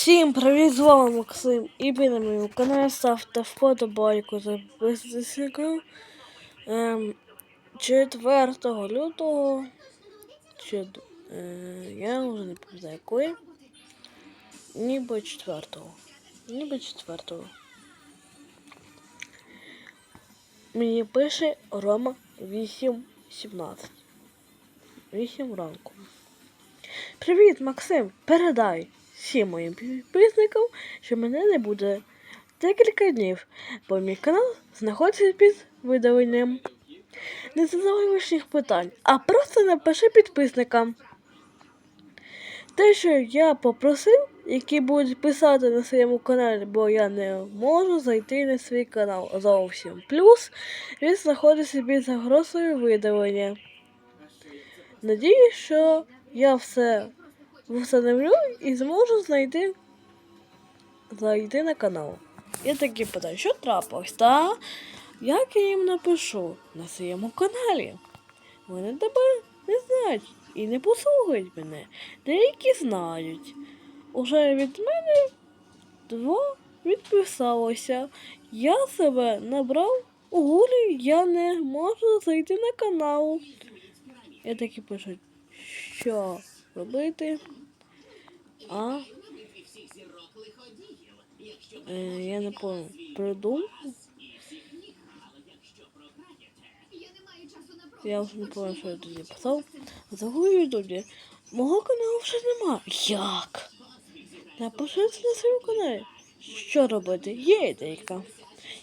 Всім привіт, з вами Максим і ви на моєму каналі ставте вподобайку за підписників. Ем, 4 лютого чи, е, я вже не пам'ятаю якої. Ніби 4. Ніби 4. Мені пише Рома 8.17. 8 ранку. Привіт, Максим! Передай всім моїм підписникам, що мене не буде декілька днів, бо мій канал знаходиться під видаленням. Не задавай лишніх питань, а просто напиши підписникам. Те, що я попросив, які будуть писати на своєму каналі, бо я не можу зайти на свій канал зовсім. Плюс він знаходиться під загрозою видалення. Надіюсь, що я все встановлю і зможу знайти зайти на канал. Я такі питаю, що трапилось? Та як я їм напишу на своєму каналі? Вони тебе не знають і не послухають мене. Деякі знають. Уже від мене два відписалося. Я себе набрав у гулі, я не можу зайти на канал. Я такі пишу, що робити? А? Е, я не понял. Придум? Я вже не пам'ятаю, що я тоді писав. Загую тоді. Мого каналу вже нема. Як? Напишіть на своєму каналі. Що робити? Є ідейка.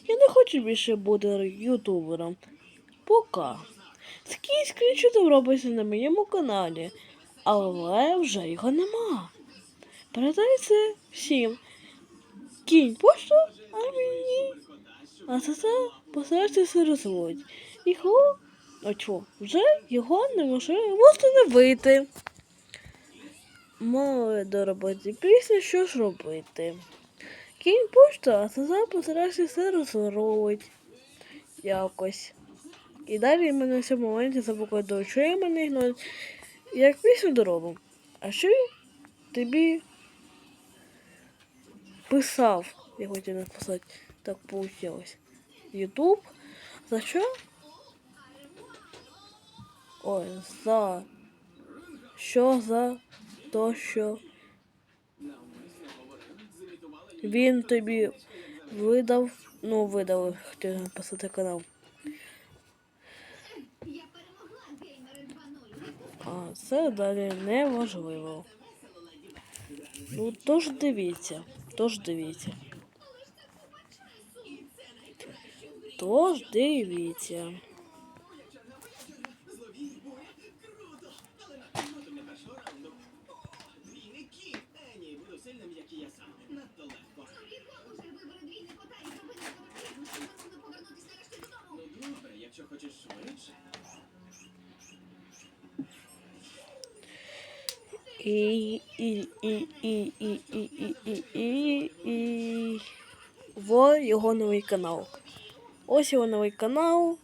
Я не хочу більше бути ютубером. Пока. Скільки там робиться на моєму каналі, але вже його нема. Передай це всім. Кінь пошту, а мені. А це це постарайтеся розводь. Його, чого, вже його неможливо встановити. Мали до роботи пісня, що ж робити. Кінь пошту, а це це постарайся все розворовить. Якось. І далі мене в цьому моменті запокладу, що я мене ігнорить. Як пісню доробив. А що тобі писав? Я хотів написати, так вийшло. Ютуб. За що? Ой, за що за то, що він тобі видав, ну видав, хотів написати канал. А це далі неважливо. Ну, тож дивіться, тож дивіться. Тож дивіться. І, і, і, і, і, і, і, і, і, і. Во його новий канал. Ось його новий канал.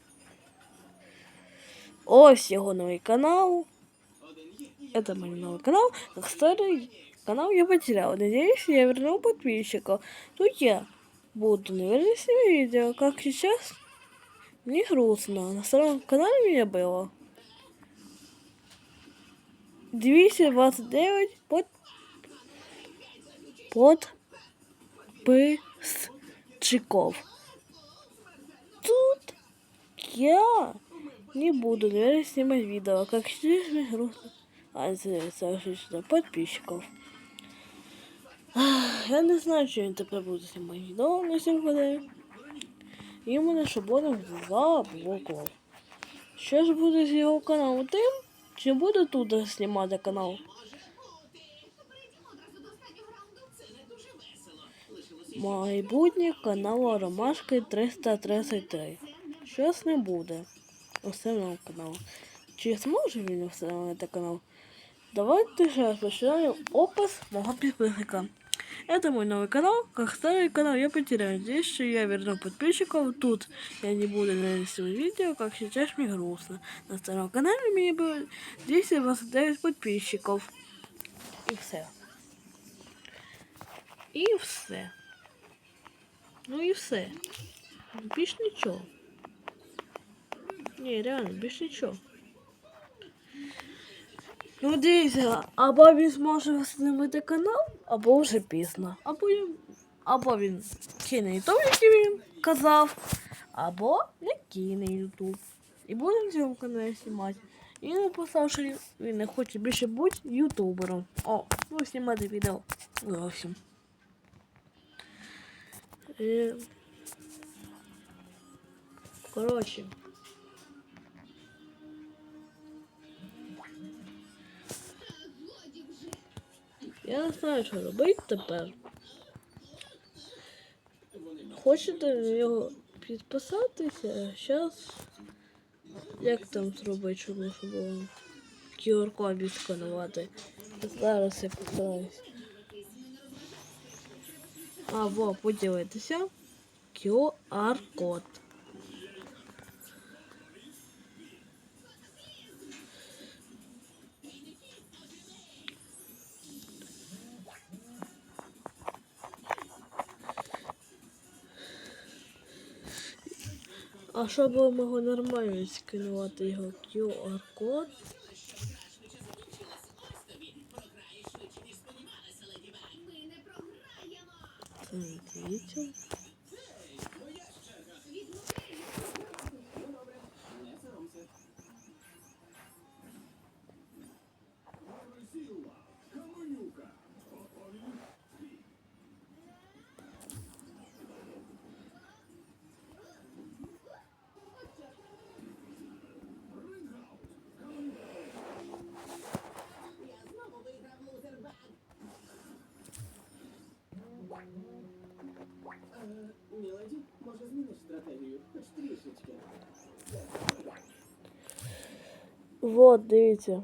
Ось його новий канал. Это мой новый канал. Как старый канал я потерял. Надеюсь, я верну подписчиков. Тут я буду наверное, видео. Как сейчас, мне грустно. На старом канале меня было. 229 под подписчиков. Тут я не буду, наверное, снимать видео, как здесь грустно. А, соответственно, подписчиков. Я не знаю, чи він тепер буде знімати відео на цьому каналі. І мене шаблоном заблокував. Що ж буде з його каналом тим? Чи буде тут знімати канал? Майбутнє каналу Ромашки 333. Щось не буде. Основного каналу. Чи зможе він встановити канал? Давайте ще розпочинаємо опис мого підписника. Это мой новый канал. Как старый канал я потерял. Здесь что я верну подписчиков. Тут я не буду нарисовать видео, как сейчас мне грустно. На старом канале мне было 229 подписчиков. И все. І все. Ну і все. Більш нічого. Ні, реально, більш нічого. Ну, дивіться, або він зможе знімати канал, або вже пізно. Або він, або він кине ютуб, який він казав, або не кине ютуб. І буде на цьому каналі знімати. І написав, що він не хоче більше бути ютубером. О, ну знімати відео зовсім. Е, Коротше. Я не знаю, що робити тепер. Хочете нього підписатися? Зараз. Як там зробити, щоб було QR-код відсканувати? Зараз я постараюсь. А, во, поділитися. QR-код. А ми могли нормально сканувати його QR-код. Дивіться. Міледі, може зміниш стратегію? Хоч трішечки. Вот, дивіться.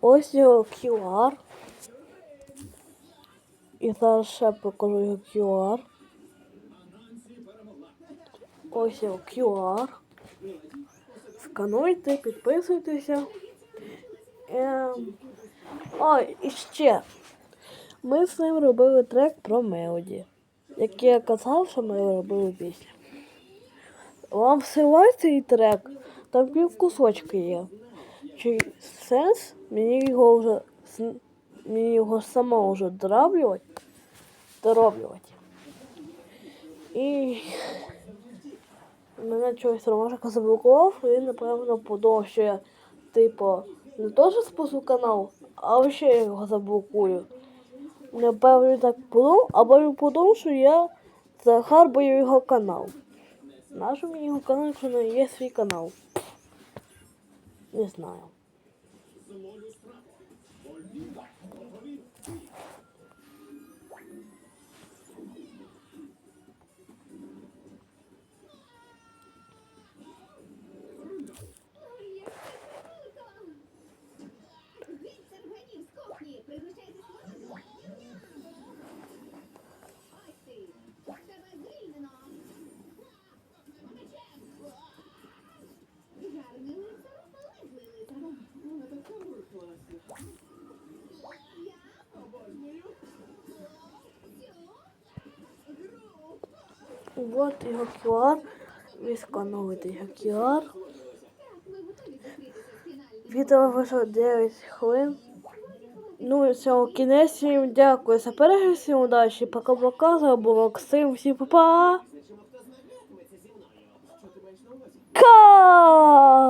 Ось його QR. І зараз ще покажу його QR. Ось його QR. Скануйте, підписуйтеся. Ем... Ой, і ще. Ми з ним робили трек про Мелоді. Як я казав, що ми робили пісню. Вам всилай цей трек, там пів кусочки є. Чи сенс мені його вже мені його самого вже дороблювати? Дороблювати. І мене чогось Ромашка заблокував, і він, напевно, подумав, що я, типу, не теж спасу канал, а ще його заблокую. Напевно, так подумав, або він подумав, що я захарбаю його канал. Нащо мені його канал, якщо не є свій канал? Не знаю. Вот його QR. Ви скануєте його QR. Відео вийшло 9 хвилин. Ну і все, кінець всім дякую за перегляд, всім удачі. Пока-пока, з вами був Максим, всім па-па! Ка!